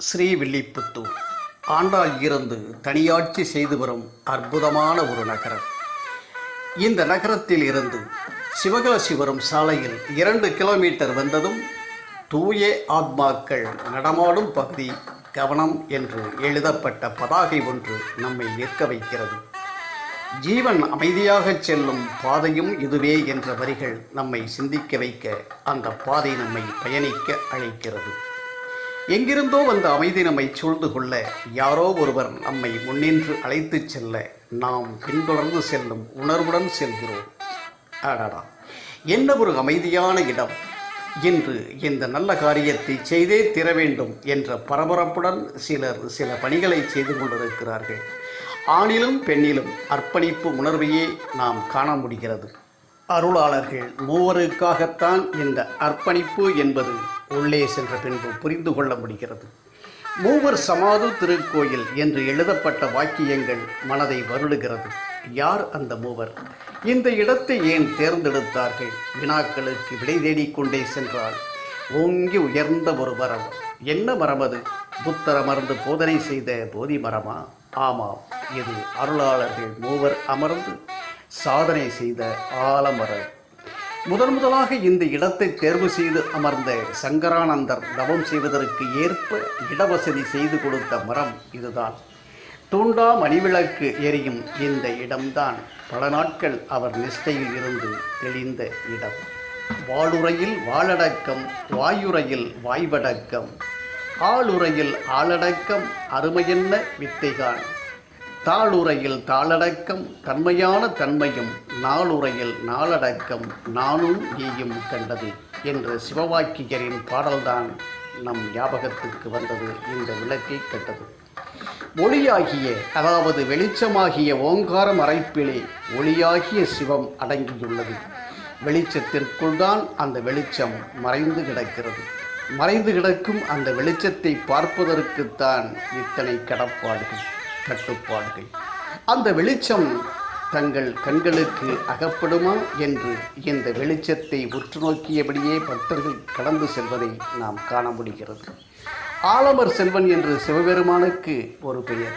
ஸ்ரீவில்லிபுத்தூர். ஆண்டாள் இருந்து தனியாட்சி செய்து வரும் அற்புதமான ஒரு நகரம். இந்த நகரத்தில் இருந்து சிவகாசி வரும் சாலையில் இரண்டு கிலோமீட்டர் வந்ததும் தூய ஆத்மாக்கள் நடமாடும் பகுதி கவனம் என்று எழுதப்பட்ட பதாகை ஒன்று நம்மை நிற்க வைக்கிறது. ஜீவன் அமைதியாக செல்லும் பாதையும் இதுவே என்ற வரிகள் நம்மை சிந்திக்க வைக்க அந்த பாதை நம்மை பயணிக்க அழைக்கிறது. எங்கிருந்தோ வந்த அமைதி நம்மை சூழ்ந்து கொள்ள யாரோ ஒருவர் நம்மை முன்னின்று அழைத்துச் செல்ல நாம் பின்தொடர்ந்து செல்லும் உணர்வுடன் செல்கிறோம். அடடா. என்ன ஒரு அமைதியான இடம். இன்று இந்த நல்ல காரியத்தை செய்தே தீர வேண்டும் என்ற பரபரப்புடன் சிலர் சில பணிகளை செய்து கொண்டிருக்கிறார்கள். ஆணிலும் பெண்ணிலும் அர்ப்பணிப்பு உணர்வையே நாம் காண முடிகிறது. அருளாளர்கள் மூவருக்காகத்தான் இந்த அர்ப்பணிப்பு என்பது உள்ளே சென்ற பின்பு புரிந்து கொள்ள முடிகிறது. மூவர் சமாது திருக்கோயில் என்று எழுதப்பட்ட வாக்கியங்கள் மனதை வருடுகிறது யார் அந்த மூவர்? இந்த இடத்தை ஏன் தேர்ந்தெடுத்தார்கள்? வினாக்களுக்கு விடை தேடிக்கொண்டே சென்றால் ஓங்கி உயர்ந்த ஒரு மரம். என்ன மரம் அது? புத்தர் அமர்ந்து போதனை செய்த போதி மரமா? ஆமாம் இது அருளாளர்கள் மூவர் அமர்ந்து சாதனை செய்த ஆலமரம் முதன் முதலாக இந்த இடத்தை தேர்வு செய்து அமர்ந்த சங்கரானந்தர் தவம் செய்வதற்கு ஏற்ப இடவசதி செய்து கொடுத்த மரம் இதுதான். தூண்டா மணிவிளக்கு எரியும் இந்த இடம்தான். பல நாட்கள் அவர் நிஷ்டையில் இருந்து தெளிந்த இடம். வாளுரையில் வாழடக்கம் வாயுரையில் வாய்வடக்கம். ஆளுரையில் ஆளடக்கம் அருமையென்ன வித்தைகான் தாளுரையில் தாளடக்கம் தன்மையான தன்மையும் நாளுரையில் நாளடக்கம் நானும் நீயும் கண்டது என்ற சிவவாக்கியரின் பாடல்தான் நம் ஞாபகத்துக்கு வந்தது. இந்த விளக்கை கண்டது ஒளியாகிய அதாவது வெளிச்சமாகிய ஓங்கார மறைப்பிலே ஒளியாகிய சிவம் அடங்கியுள்ளது. வெளிச்சத்திற்குள் தான் அந்த வெளிச்சம் மறைந்து கிடக்கிறது. மறைந்து கிடக்கும் அந்த வெளிச்சத்தை பார்ப்பதற்குத்தான் இத்தனை கடப்பாடுகள். கட்டுப்பாடுகள். அந்த வெளிச்சம் தங்கள் கண்களுக்கு அகப்படுமா என்று இந்த வெளிச்சத்தை உற்று நோக்கியபடியே பக்தர்கள் கடந்து செல்வதை நாம் காண முடிகிறது. ஆலமர் செல்வன் என்று சிவபெருமானுக்கு ஒரு பெயர்.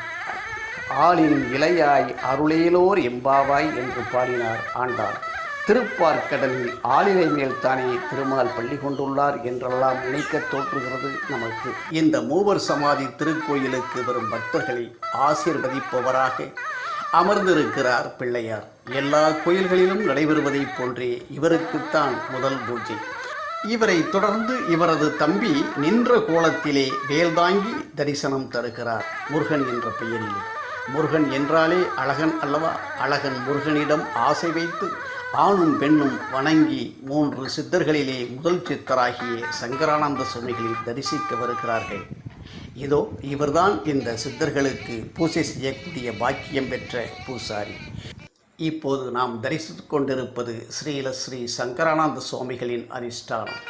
ஆளின் இலையாய் அருளேலோர் எம்பாவாய் என்று பாடினார் ஆண்டார் திருப்பார்க்கடலில் ஆளிலை மேல் தானே திருமால் பள்ளி கொண்டுள்ளார் என்றெல்லாம் நினைக்க தோற்றுகிறது நமக்கு. இந்த மூவர் சமாதி திருக்கோயிலுக்கு வரும் பக்தர்களை ஆசீர்வதிப்பவராக அமர்ந்திருக்கிறார் பிள்ளையார். எல்லா கோயில்களிலும் நடைபெறுவதைப் போன்றே இவருக்குத்தான் முதல் பூஜை. இவரை தொடர்ந்து இவரது தம்பி நின்ற கோலத்திலே வேல்தாங்கி தரிசனம் தருகிறார் முருகன் என்ற பெயரிலே. முருகன் என்றாலே அழகன் அல்லவா? அழகன் முருகனிடம் ஆசை வைத்து ஆணும் பெண்ணும் வணங்கி மூன்று சித்தர்களிலே முதல் சித்தராகிய சங்கரானந்த சுவாமிகளை தரிசிக்க வருகிறார்கள். இதோ இவர்தான் இந்த சித்தர்களுக்கு பூசை செய்யக்கூடிய பாக்கியம் பெற்ற பூசாரி. இப்போது நாம் தரிசித்து கொண்டிருப்பது ஸ்ரீல ஸ்ரீ சங்கரானந்த சுவாமிகளின் அனுஷ்டானம்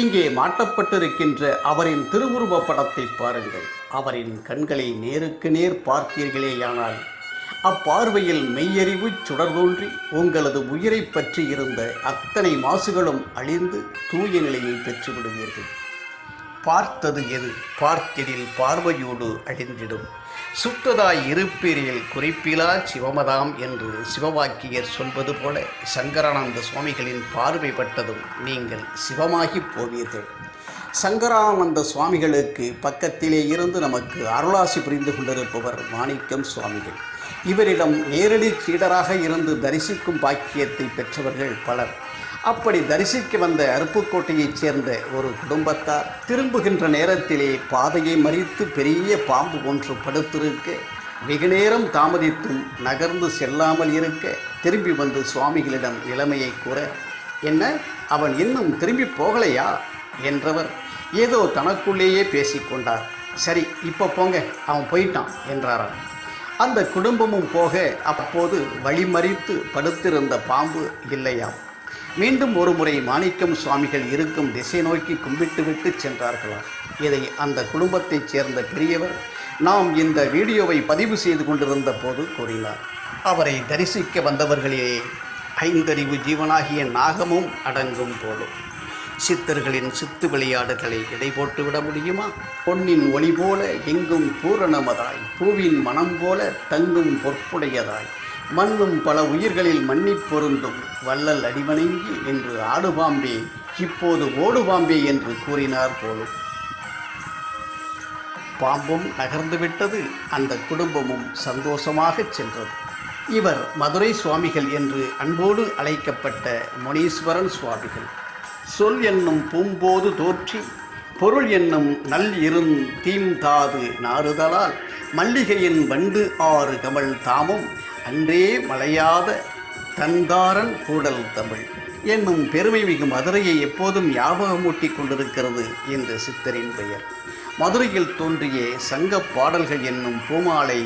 இங்கே மாட்டப்பட்டிருக்கின்ற அவரின் திருவுருவ படத்தை பாருங்கள். அவரின் கண்களை நேருக்கு நேர் பார்த்தீர்களேயானால் அப்பார்வையில் மெய்யறிவு சுடர் தோன்றி உங்களது உயிரை பற்றி இருந்த அத்தனை மாசுகளும் அழிந்து தூய நிலையை பெற்று விடுவீர்கள் பார்த்தது எது? பார்த்திடில் பார்வையோடு அழிந்திடும். சுத்ததாய் இருப்பீரில் குறிப்பிலா சிவமதாம் என்று சிவவாக்கியர் சொல்வது போல சங்கரானந்த சுவாமிகளின் பார்வை பட்டதும் நீங்கள் சிவமாகி போவீர்கள். சங்கரானந்த சுவாமிகளுக்கு பக்கத்திலே இருந்து நமக்கு அருளாசி புரிந்து கொண்டிருப்பவர் மாணிக்கம் சுவாமிகள். இவரிடம் நேரடி சீடராக இருந்து தரிசிக்கும் பாக்கியத்தை பெற்றவர்கள் பலர். அப்படி தரிசிக்க வந்த அருப்புக்கோட்டையைச் சேர்ந்த ஒரு குடும்பத்தார் திரும்புகின்ற நேரத்திலே பாதையை மறித்து பெரிய பாம்பு ஒன்று படுத்திருக்க வெகு நேரம் தாமதித்தும் நகர்ந்து செல்லாமல் இருக்க திரும்பி வந்து சுவாமிகளிடம் இளமையை கூற என்ன? அவன் இன்னும் திரும்பி போகலையா? என்றவர் ஏதோ தனக்குள்ளேயே பேசிக்கொண்டார். சரி இப்போ போங்க. அவன் போயிட்டான் என்றாராம். அந்த குடும்பமும் போக அப்போது வழிமறித்து படுத்திருந்த பாம்பு இல்லையாம். மீண்டும் ஒரு முறை மாணிக்கம் சுவாமிகள் இருக்கும் திசை நோக்கி கும்பிட்டுவிட்டு சென்றார்களாம். இதை அந்த குடும்பத்தைச் சேர்ந்த பெரியவர் நாம் இந்த வீடியோவை பதிவு செய்து கொண்டிருந்த போது கூறினார். அவரை தரிசிக்க வந்தவர்களே ஐந்தறிவு ஜீவனாகிய நாகமும் அடங்கும் போலும். சித்தர்களின் சித்து விளையாடுகளை எடை போட்டு விட முடியுமா? பொன்னின் ஒளி போல எங்கும் பூரணமதாய் பூவின் மனம் போல தங்கும் பொற்புடையதாய். மண்ணும் பல உயிர்களில் மன்னிப் பொருந்தும் வள்ளல் அடிவணங்கி என்று ஆடுபாம்பே இப்போது ஓடுபாம்பே என்று கூறினார் போலும். பாம்பும் நகர்ந்துவிட்டது அந்த குடும்பமும் சந்தோஷமாகச் சென்றது. இவர் மதுரை சுவாமிகள் என்று அன்போடு அழைக்கப்பட்ட முனீஸ்வரன் சுவாமிகள். சொல் என்னும் பூம்போது தோற்றி பொருள் என்னும் நல் இருந் தீம் தாது நாறுதலால் மல்லிகையின் வண்டு ஆறு கமல் தாமும் அன்றே மலையாத தந்தாரன் கூடல் தமிழ். என்னும் பெருமை மிகு மதுரையை எப்போதும் ஞாபகமூட்டிக் கொண்டிருக்கிறது இந்த சித்தரின் பெயர். மதுரையில் தோன்றிய சங்கப் பாடல்கள் என்னும் பூமாலை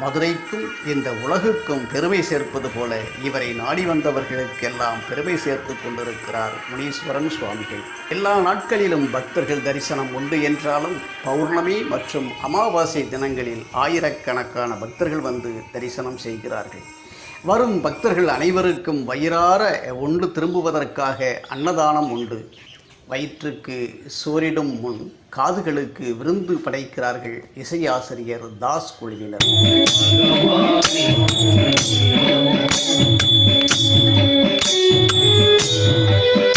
மதுரைக்கும் இந்த உலகுக்கும் பெருமை சேர்ப்பது போல இவரை நாடி வந்தவர்களுக்கெல்லாம் பெருமை சேர்த்து கொண்டிருக்கிறார் முனீஸ்வரன் சுவாமிகள். எல்லா நாட்களிலும் பக்தர்கள் தரிசனம் உண்டு என்றாலும் பௌர்ணமி மற்றும் அமாவாசை தினங்களில் ஆயிரக்கணக்கான பக்தர்கள் வந்து தரிசனம் செய்கிறார்கள். வரும் பக்தர்கள் அனைவருக்கும் வயிறார ஒன்று திரும்புவதற்காக அன்னதானம் உண்டு. வயிற்றுக்கு சோரிடும் முன் காதுகளுக்கு விருந்து படைக்கிறார்கள் இசையாசிரியர் தாஸ் குழுவினர். செவி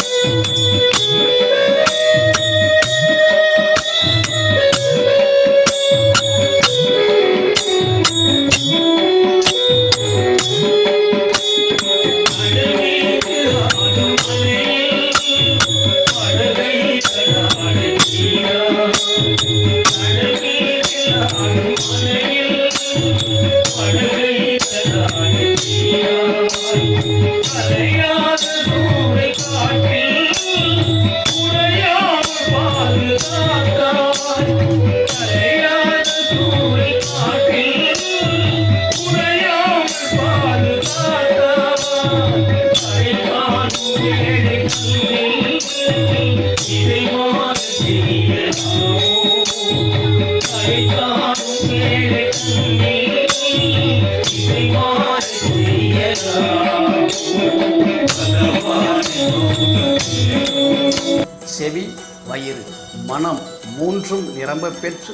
வயிறு மனம் மூன்றும் நிரம்ப பெற்று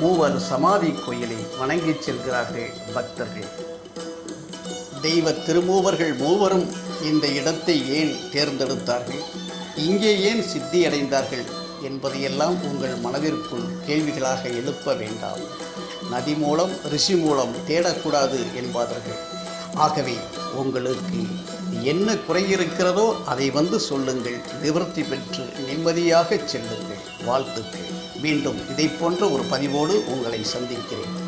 மூவர் சமாதி கோயிலை வணங்கிச் செல்கிறார்கள் பக்தர்கள். தெய்வ திருமூவர்கள் மூவரும் இந்த இடத்தை ஏன் தேர்ந்தெடுத்தார்கள்? இங்கே ஏன் சித்தி அடைந்தார்கள் என்பதையெல்லாம் உங்கள் மனதிற்குள் கேள்விகளாக எழுப்ப வேண்டாம். நதி மூலம் ரிஷி மூலம் தேடக்கூடாது என்பார்கள். ஆகவே உங்களுக்கு என்ன குறை இருக்கிறதோ அதை வந்து சொல்லுங்கள். நிவர்த்தி பெற்று நிம்மதியாக செல்லுங்கள். வாழ்த்துக்கள். மீண்டும் இதை போன்ற ஒரு பதிவோடு உங்களை சந்திக்கிறேன்.